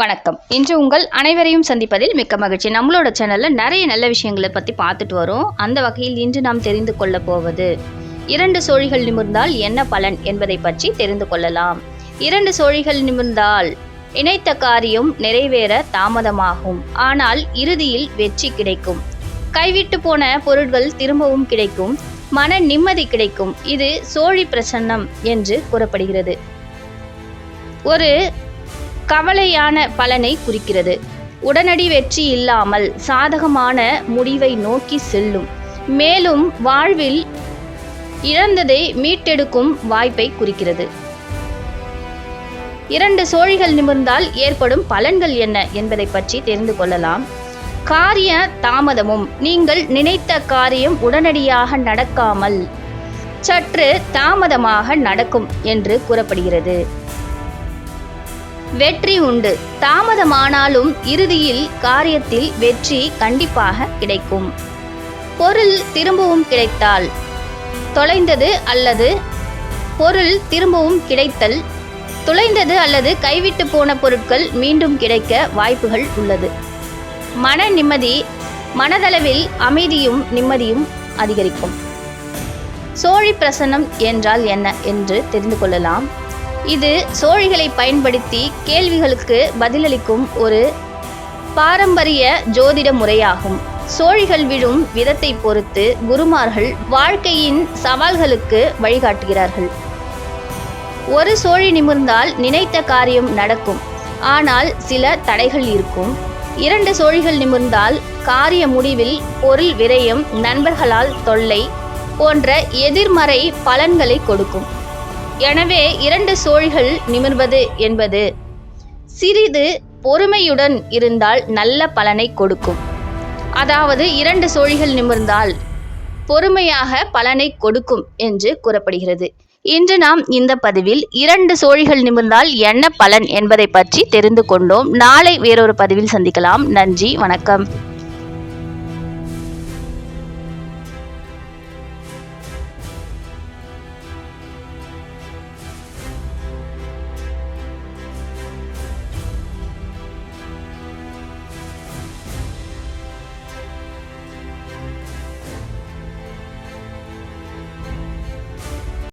வணக்கம். இன்று உங்கள் அனைவரையும் சந்திப்பதில் மிக்க மகிழ்ச்சி. நம்மளோட சேனல்ல நிறைய நல்ல விஷயங்களை பத்தி பார்த்துட்டு வரோம். அந்த வகையில் இன்று நாம் தெரிந்து கொள்ள போவது இரண்டு சோழிகள் நிமிர்ந்தால் என்ன பலன் என்பதை பற்றி தெரிந்து கொள்ளலாம். இரண்டு சோழிகள் நிமிர்ந்தால் இணைத்த காரியம் நிறைவேற தாமதமாகும். ஆனால் இறுதியில் வெற்றி கிடைக்கும். கைவிட்டு போன பொருட்கள் திரும்பவும் கிடைக்கும். மன நிம்மதி கிடைக்கும். இது சோழி பிரசன்னம் என்று கூறப்படுகிறது. ஒரு கவலையான பலனை குறிக்கிறது. உடனடி வெற்றி இல்லாமல் சாதகமான முடிவை நோக்கி செல்லும். மேலும் வாழ்வில் இழந்ததை மீட்டெடுக்கும் வாய்ப்பை குறிக்கிறது. இரண்டு சோழிகள் நிமிர்ந்தால் ஏற்படும் பலன்கள் என்ன என்பதை பற்றி தெரிந்து கொள்ளலாம். காரிய தாமதமும் நீங்கள் நினைத்த காரியம் உடனடியாக நடக்காமல் சற்று தாமதமாக நடக்கும் என்று கூறப்படுகிறது. வெற்றி உண்டு. தாமதமானாலும் இறுதியில் காரியத்தில் வெற்றி கண்டிப்பாக கிடைக்கும். பொருள் திரும்பவும் கிடைத்தால் தொலைந்தது அல்லது பொருள் திரும்பவும் கிடைத்தல் துளைந்தது அல்லது கைவிட்டு போன பொருட்கள் மீண்டும் கிடைக்க வாய்ப்புகள் உள்ளது. மன நிம்மதி மனதளவில் அமைதியும் நிம்மதியும் அதிகரிக்கும். சோழி பிரசன்னம் என்றால் என்ன என்று தெரிந்து கொள்ளலாம். இது சோழிகளை பயன்படுத்தி கேள்விகளுக்கு பதிலளிக்கும் ஒரு பாரம்பரிய ஜோதிட முறையாகும். சோழிகள் விழும் விதத்தை பொறுத்து குருமார்கள் வாழ்க்கையின் சவால்களுக்கு வழிகாட்டுகிறார்கள். ஒரு சோழி நிமிர்ந்தால் நினைத்த காரியம் நடக்கும். ஆனால் சில தடைகள் இருக்கும். இரண்டு சோழிகள் நிமிர்ந்தால் காரிய முடிவில் பொருள் விரயம் நண்பர்களால் தொல்லை போன்ற எதிர்மறை பலன்களை கொடுக்கும். எனவே இரண்டு சோழிகள் நிமிர்வது என்பது. சிறிது பொறுமையுடன் இருந்தால் நல்ல பலனை கொடுக்கும். அதாவது இரண்டு சோழிகள் நிமிர்ந்தால் பொறுமையாக பலனை கொடுக்கும் என்று கூறப்படுகிறது. இன்று நாம் இந்த பதிவில் இரண்டு சோழிகள் நிமிர்ந்தால் என்ன பலன் என்பதை பற்றி தெரிந்து கொண்டோம். நாளை வேறொரு பதிவில் சந்திக்கலாம். நன்றி வணக்கம்.